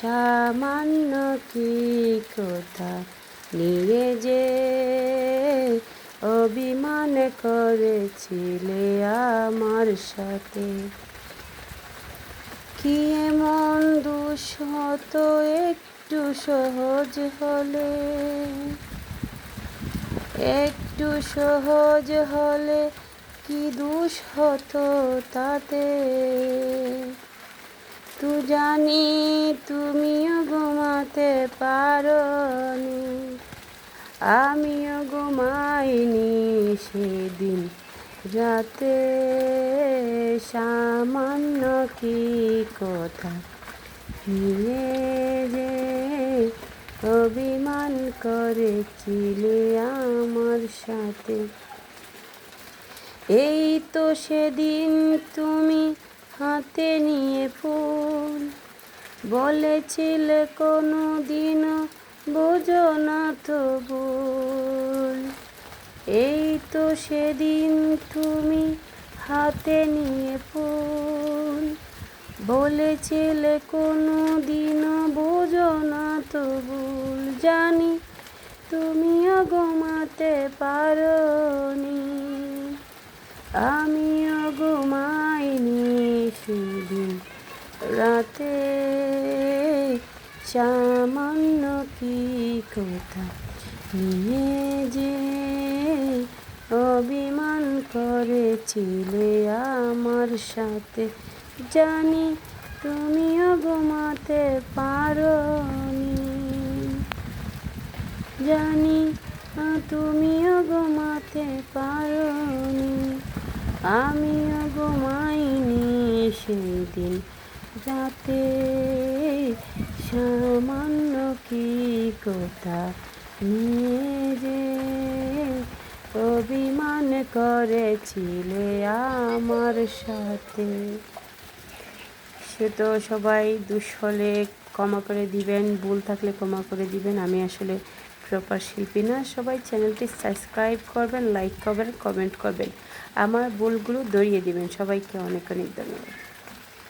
সামান্য কি কথা? নিয়ে যে অভিমান করেছিলে আমার সাথে। কি এমন দোষ হতো একটু সহজ হলে? একটু সহজ হলে কি দোষ হতো তাতে? তু জানি তুমিও ঘুমাতে পারোনি। আমিও ঘুমাইনি সেদিন রাতে। সামান্য কি কথা? নিয়ে যে অভিমান করেছিলে আমার সাথে। এই তো সেদিন তুমি হাতে নিয়ে ফুল বলেছিলে কোনো দিনও বোঝো না তো ভুল। এই তো সেদিন তুমি হাতে নিয়ে ফুল বলেছিলে কোনো দিনও বোঝো না তো ভুল। জানি তুমিও ঘুমাতে পারোনি। আমিও সেদিন রাতে সামান্য কি কথা? নিয়ে যে অভিমান করেছিলে আমার সাথে। জানি তুমিও ঘুমাতে পারোনি। জানি তুমিও ঘুমাতে পারোনি। আমিও ঘুমাইনি। সেদিন রাতে সামান্য কি কথা নিয়ে যে অভিমান করেছিলে আমার সাথে। সে তো সবাই দুষ ক্ষমা করে দিবেন, ভুল থাকলে ক্ষমা করে দিবেন। আমি আসলে প্রপার শিল্পী না সবাই চ্যানেলটি সাবস্ক্রাইব করবেন, লাইক করবেন, কমেন্ট করবেন। আমার ভুলগুলো ধরিয়ে দিবেন। সবাইকে অনেক অনেক ধন্যবাদ।